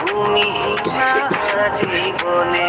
তুমি না জীবনে।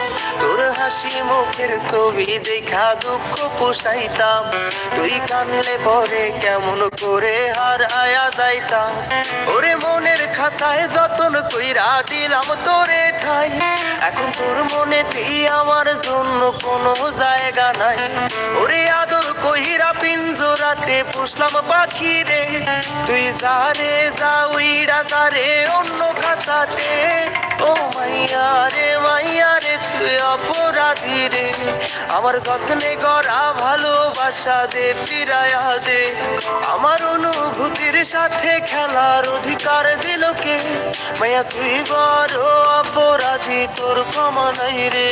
তোর হাসি মুখের ছবি দেখা দুঃখ পোষাইতাম। তুই কানলে পরে কেমন করে হারায়া যাইতাম। ওরে মনের খাসায় যতন কইরা দিলাম তোরে ঠাই। এখন তোর মনেতেই আমার জন্য কোনো জায়গা নাই। ওরে আদর কইরা পিঞ্জরাতে পুষলাম পাখি রে তুই যারে যা উইরা যারে অন্য খাসাতে ও মাইয়া রে মাইয়া রে অপরাধী রে। আমার যত্নে গড়া ভালোবাসা দে ফিরায়া দে। আমার অনুভূতির সাথে খেলার অধিকার দিল কে? মাইয়া, তুই বড় অপরাধী, তোর ক্ষমা নাই রে।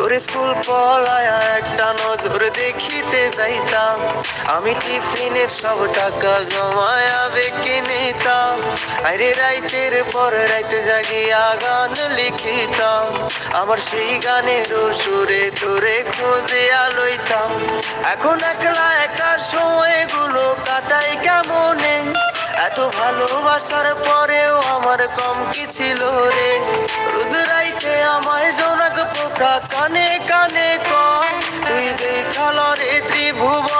তোর স্কুল পলায়া একটা নজর দেখিতে যাইতাম। আমি টিফিনের সব টাকা জমায়া বেকে নিতাম। আরে রাইতের পর রাইতে জাগিয়া গান লিখিতাম। আমার সেই গানের সুরে তোরে খুঁজিয়া লইতাম। এখন একলা একা সময়গুলো কাটাই কেমনে? এত ভালোবাসার পরেও আমার কম কি ছিল রে? রোজ রাইতে আমায় জোনাক পোকা কানে কানে কম তুই দেখাল রে ত্রিভুবনে।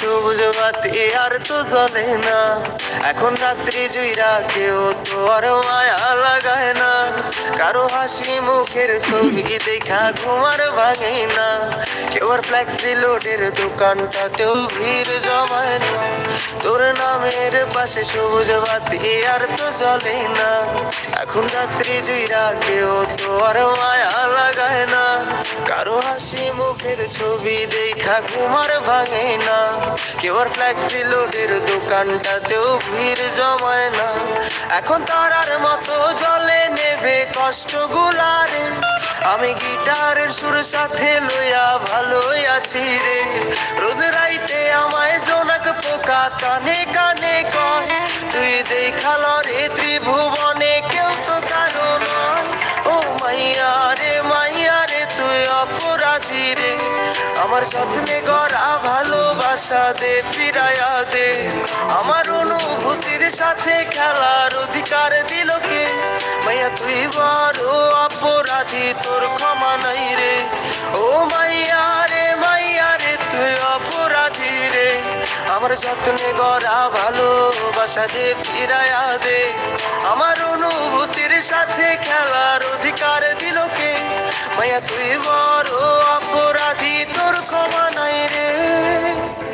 সবুজ আর তো জ্বলে না। এখন রাত্রি জুইরা কেউ তো আর মায়া লাগায় না। কারও হাসি মুখের ছবি দেখা ঘুমার ভাঙে না। কেউ আর ফ্ল্যাক্সি লোডের দোকানটাতেও ভিড় জমায় না। তোর নামের পাশে সবুজ বাতি আর তো জ্বলে না। এখন রাত্রি জুইরা কেউ তো আর মায়া লাগায় না। কারও হাসি মুখের ছবি দেখা ঘুমার ভাঙে না। কেউ আর ফ্লেক্সি লোডের দোকানটাতেও ভিড় জমায় না। এখন তারার মতো জলে নেবে কষ্ট গুলারে আমি গিটারের সুর সাথে লইয়া ভালোই আছি রে। রোজ রাইতে আমায় জোনাক পোকা কানে কানে কয়, তুই দেখাল রে ত্রিভুবনে, কেউ তো কারও ও মাইয়া রে মাইয়া রে, তুই অপরাধী রে। আমার যত্নে গড়া ভালোবাসা দে ফিরায়া দে। আমার অনুভূতির সাথে খেলার অধিকার দিল কে? মাইয়া, তুই বড় অপরাধী তোর ক্ষমা নাই রে। ও মাইয়া রে মাইয়া রে, তুই অপরাধী রে। আমার যত্নে গড়া ভালোবাসা দে ফিরায়া দে। আমার অনুভূতির সাথে খেলার অধিকার দিল কে? মাইয়া, তুই বড় অপরাধী, তোর ক্ষমা নাই রে।